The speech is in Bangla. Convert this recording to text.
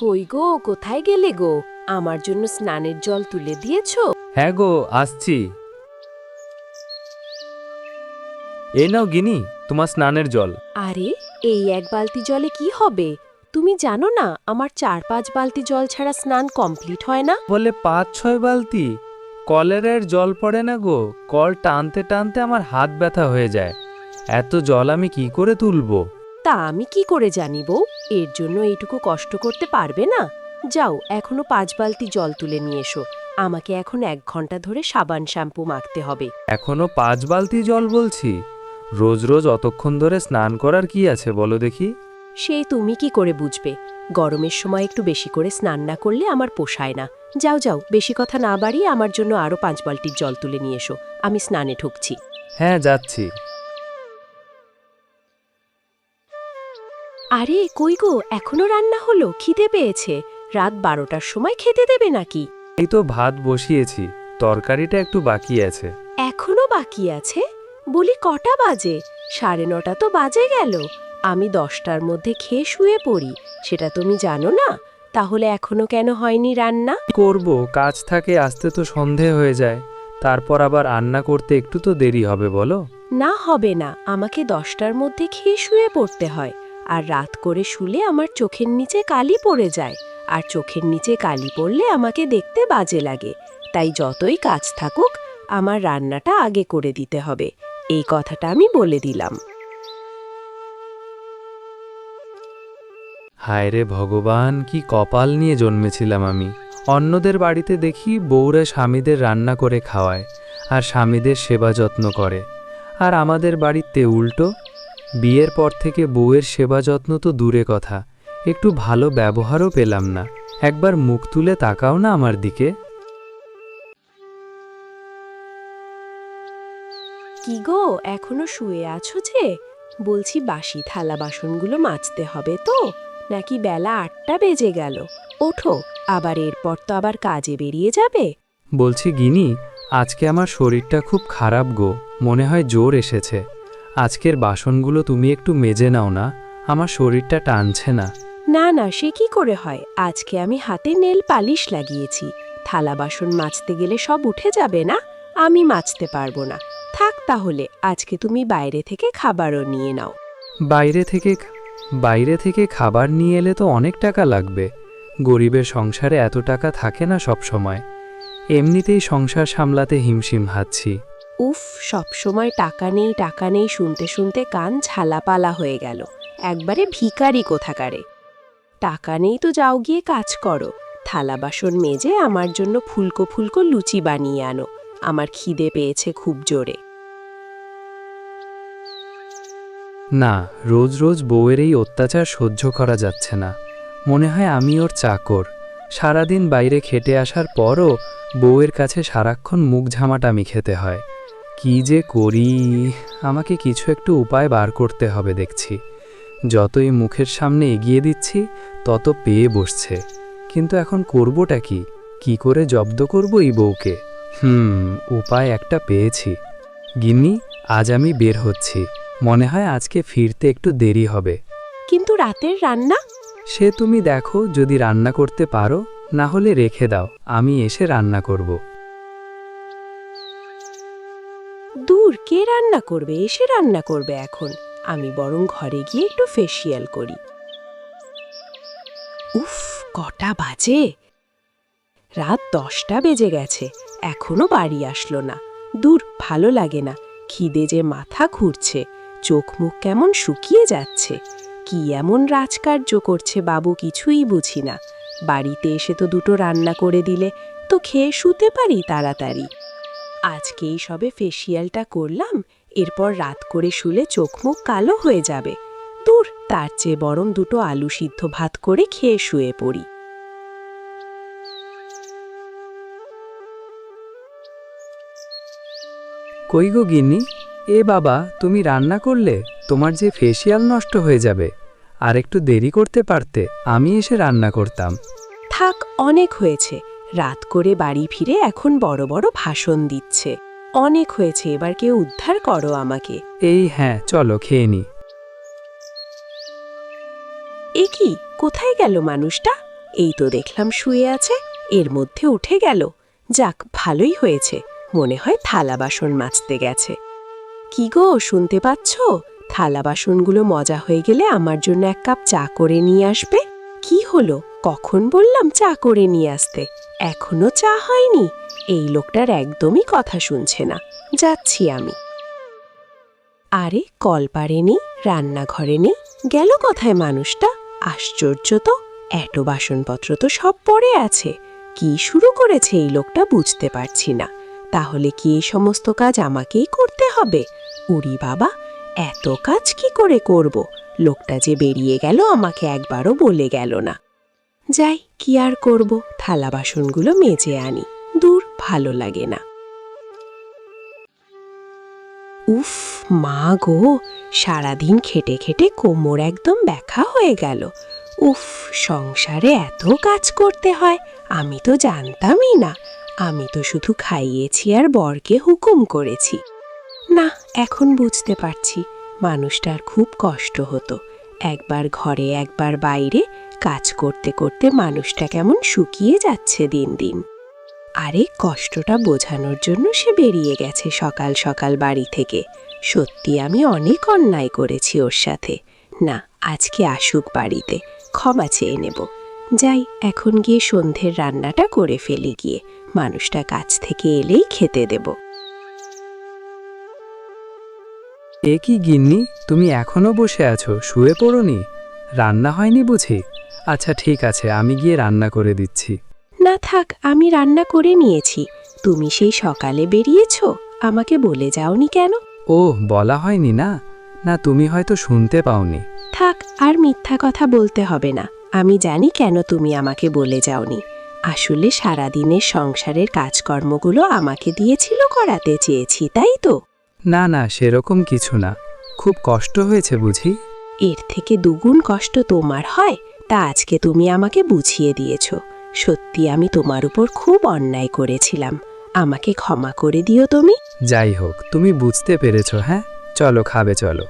কই গো কোথায় গেলে গো? আমার জন্য স্নানের জল তুলে দিয়েছ? হ্যাঁ গো আসছি। এ নাও গিনি তোমার স্নানের জল। আরে এই এক বালতি জলে কি হবে? তুমি জানো না আমার চার পাঁচ বালতি জল ছাড়া স্নান কমপ্লিট হয় না? বলে পাঁচ ছয় বালতি? কলের জল পড়ে না গো কল টানতে টানতে আমার হাত ব্যথা হয়ে যায়। এত জল আমি কি করে তুলবো? তা আমি কি করে জানিব এর জন্য এইটুকু কষ্ট করতে পারবে না? যাও এখনও পাঁচ বালতি জল তুলে নিয়ে এসো। আমাকে এখন এক ঘণ্টা ধরে সাবান শ্যাম্পু মাখতে হবে। এখনও পাঁচ বালতি জল বলছি। রোজ রোজ অতক্ষণ ধরে স্নান করার কি আছে বলো দেখি? সে তুমি কি করে বুঝবে? গরমের সময় একটু বেশি করে স্নান না করলে আমার পোষায় না। যাও যাও বেশি কথা না বাড়িয়ে আমার জন্য আরও পাঁচ বালতির জল তুলে নিয়ে এসো। আমি স্নানে ঢুকছি। হ্যাঁ যাচ্ছি। আরে কই গো? এখনও রান্না হলো? খিদে পেয়েছে। রাত বারোটার সময় খেতে দেবে নাকি? এই তো ভাত বসিয়েছি। তরকারিটা একটু বাকি আছে। এখনও বাকি আছে? বলি কটা বাজে? সাড়ে নটা তো বাজে গেল। আমি দশটার মধ্যে খেয়ে শুয়ে পড়ি। সেটা তুমি জানো না? তাহলে এখনও কেন হয়নি রান্না? করব? কাজ থাকে আসতে তো সন্ধে হয়ে যায়। তারপর আবার রান্না করতে একটু তো দেরি হবে বলো? না হবে না। আমাকে দশটার মধ্যে খেয়ে শুয়ে পড়তে হয়। আর রাত করে শুলে আমার চোখের নিচে কালি পড়ে যায়। আর চোখের নিচে কালি পড়লে আমাকে দেখতে বাজে লাগে। তাই যতই কাজ থাকুক, আমার রান্নাটা আগে করে দিতে হবে। এই কথাটা আমি বলে দিলাম। হায় রে ভগবান, কি কপাল নিয়ে জন্মেছিলাম আমি। অন্যদের বাড়িতে দেখি বউরা স্বামীদের রান্না করে খাওয়ায়, আর স্বামীদের সেবা যত্ন করে। আর আমাদের বাড়িতে উল্টো বিয়ের পর থেকে বউয়ের সেবা যত্ন তো দূরে কথা। একটু ভালো ব্যবহারও পেলাম না। একবার মুখ তুলে তাকাও না আমার দিকে। কি গো এখনও শুয়ে আছো যে? বলছি বাসি থালা বাসনগুলো মাজতে হবে তো নাকি বেলা আটটা বেজে গেল। ওঠো আবার এরপর তো আবার কাজে বেরিয়ে যাবে। বলছি গিনি আজকে আমার শরীরটা খুব খারাপ গো মনে হয় জোর এসেছে। আজকের বাসনগুলো তুমি একটু মেজে নাও না আমার শরীরটা টানছে না। না না সে কি করে হয়? আজকে আমি হাতে নেল পালিশ লাগিয়েছি। থালা বাসন মাজতে গেলে সব উঠে যাবে না? আমি মাজতে পারব না। থাক তাহলে আজকে তুমি বাইরে থেকে খাবারও নিয়ে নাও। বাইরে থেকে বাইরে থেকে খাবার নিয়ে এলে তো অনেক টাকা লাগবে। গরিবের সংসারে এত টাকা থাকে না সব সময় এমনিতেই সংসার সামলাতে হিমশিম হাচ্ছি উফ সবসময় টাকা নেই টাকা নেই শুনতে শুনতে কান ঝালাপালা হয়ে গেল। একবারে ভিখারি কোথাকারে। টাকা নেই তো যাও গিয়ে কাজ করো। থালা বাসন মেজে আমার জন্য ফুলকো ফুলকো লুচি বানিয়ে আনো। আমার খিদে পেয়েছে খুব জোরে। না, রোজ রোজ বউয়ের এই অত্যাচার সহ্য করা যাচ্ছে না। মনে হয় আমি ওর চাকর। সারাদিন বাইরে খেটে আসার পরও বউয়ের কাছে সারাক্ষণ মুখ ঝামাটামি খেতে হয়। কি যে করি? আমাকে কিছু একটু উপায় বার করতে হবে দেখছি। যতই মুখের সামনে এগিয়ে দিচ্ছি তত পেয়ে বসছে। কিন্তু এখন করবোটা কি? কি করে জব্দ করব এই বউকে? হুম উপায় একটা পেয়েছি। গিন্নি আজ আমি বের হচ্ছি। মনে হয় আজকে ফিরতে একটু দেরি হবে। কিন্তু রাতের রান্না? সে তুমি দেখো যদি রান্না করতে পারো না হলে রেখে দাও। আমি এসে রান্না করব। দূর কে রান্না করবে? এসে রান্না করবে এখন। আমি বরং ঘরে গিয়ে একটু ফেসিয়াল করি। উফ, কটা বাজে। রাত দশটা বেজে গেছে। এখনও বাড়ি আসলো না। দূর, ভালো লাগে না। খিদে যে মাথা ঘুরছে। চোখ মুখ কেমন শুকিয়ে যাচ্ছে। কি এমন রাজকার্য করছে বাবু কিছুই বুঝি না। বাড়িতে এসে তো দুটো রান্না করে দিলে। তো খেয়ে শুতে পারি তাড়াতাড়ি। আজকেই সবে ফেসিয়ালটা করলাম এরপর রাত করে শুলে চোখ মুখ কালো হয়ে যাবে। দূর তার চেয়ে বরং দুটো আলু সিদ্ধ ভাত করে খেয়ে শুয়ে পড়ি। কই গো গিন্নি? এ বাবা তুমি রান্না করলে? তোমার যে ফেসিয়াল নষ্ট হয়ে যাবে। আর একটু দেরি করতে পারতে আমি এসে রান্না করতাম। থাক অনেক হয়েছে। রাত করে বাড়ি ফিরে এখন বড় বড় ভাষণ দিচ্ছে। অনেক হয়েছে এবার কেউ উদ্ধার করো আমাকে। এই হ্যাঁ চলো খেয়ে নি। এ কি? কোথায় গেল মানুষটা? এই তো দেখলাম শুয়ে আছে এর মধ্যে উঠে গেল। যাক ভালোই হয়েছে মনে হয় থালা বাসন মাজতে গেছে। কি গো শুনতে পাচ্ছ? থালা বাসনগুলো মজা হয়ে গেলে আমার জন্য এক কাপ চা করে নিয়ে আসবে। কি হলো? কখন বললাম চা করে নিয়ে আসতে? এখনও চা হয়নি। এই লোকটার একদমই কথা শুনছে না। যাচ্ছি আমি। আরে কল পারেনি রান্নাঘরে নেই, গেল কথায় মানুষটা? আশ্চর্য তো এত বাসনপত্র তো সব পড়ে আছে। কি শুরু করেছে এই লোকটা বুঝতে পারছি না। তাহলে কি এই সমস্ত কাজ আমাকেই করতে হবে? উরি বাবা, এত কাজ কি করে করব? লোকটা যে বেরিয়ে গেল আমাকে একবারও বলে গেল না। যাই, কি আর করব? থালা বাসনগুলো মেজে আনি। দূর ভালো লাগে না। উফ, মা গো, সারাদিন খেটে খেটে কোমর একদম ব্যাখা হয়ে গেল। উফ, সংসারে এত কাজ করতে হয়, আমি তো জানতামই না। আমি তো শুধু খাইয়েছি আর বরকে হুকুম করেছি। না, এখন বুঝতে পারছি। মানুষটার খুব কষ্ট হতো। একবার ঘরে, একবার বাইরে কাজ করতে করতে মানুষটা কেমন শুকিয়ে যাচ্ছে দিন দিন। আরে, কষ্টটা বোঝানোর জন্য সে বেরিয়ে গেছে সকাল সকাল বাড়ি থেকে। সত্যি আমি অনেক অন্যায় করেছি ওর সাথে। না, আজকে আসুক বাড়িতে, ক্ষমা চেয়ে নেব। যাই, এখন গিয়ে সন্ধ্যের রান্নাটা করে ফেলি গিয়ে। মানুষটা কাছ থেকে এলেই খেতে দেব। এ কি গিন্নি তুমি এখনও বসে আছো? শুয়ে পড়োনি? রান্না হয়নি বুঝি? আচ্ছা ঠিক আছে আমি গিয়ে রান্না করে দিচ্ছি। না থাক আমি রান্না করে নিয়েছি। তুমি সেই সকালে বেরিয়েছো? আমাকে বলে যাওনি কেন? ও বলা হয়নি না? না তুমি হয়তো শুনতে পাওনি। থাক আর মিথ্যা কথা বলতে হবে না। আমি জানি কেন তুমি আমাকে বলে যাওনি। আসলে সারাদিনের সংসারের কাজকর্মগুলো আমাকে দিয়েছিল করাতে চেয়েছি তাই তো? না না সেরকম কিছু না। খুব কষ্ট হয়েছে বুঝি? এর থেকে দুগুণ কষ্ট তোমার হয় তা আজকে তুমি আমাকে বুঝিয়ে দিয়েছ। সত্যি আমি তোমার উপর খুব অন্যায় করেছিলাম। আমাকে ক্ষমা করে দিও তুমি। যাই হোক তুমি বুঝতে পেরেছ হ্যাঁ? চলো খাবে চলো।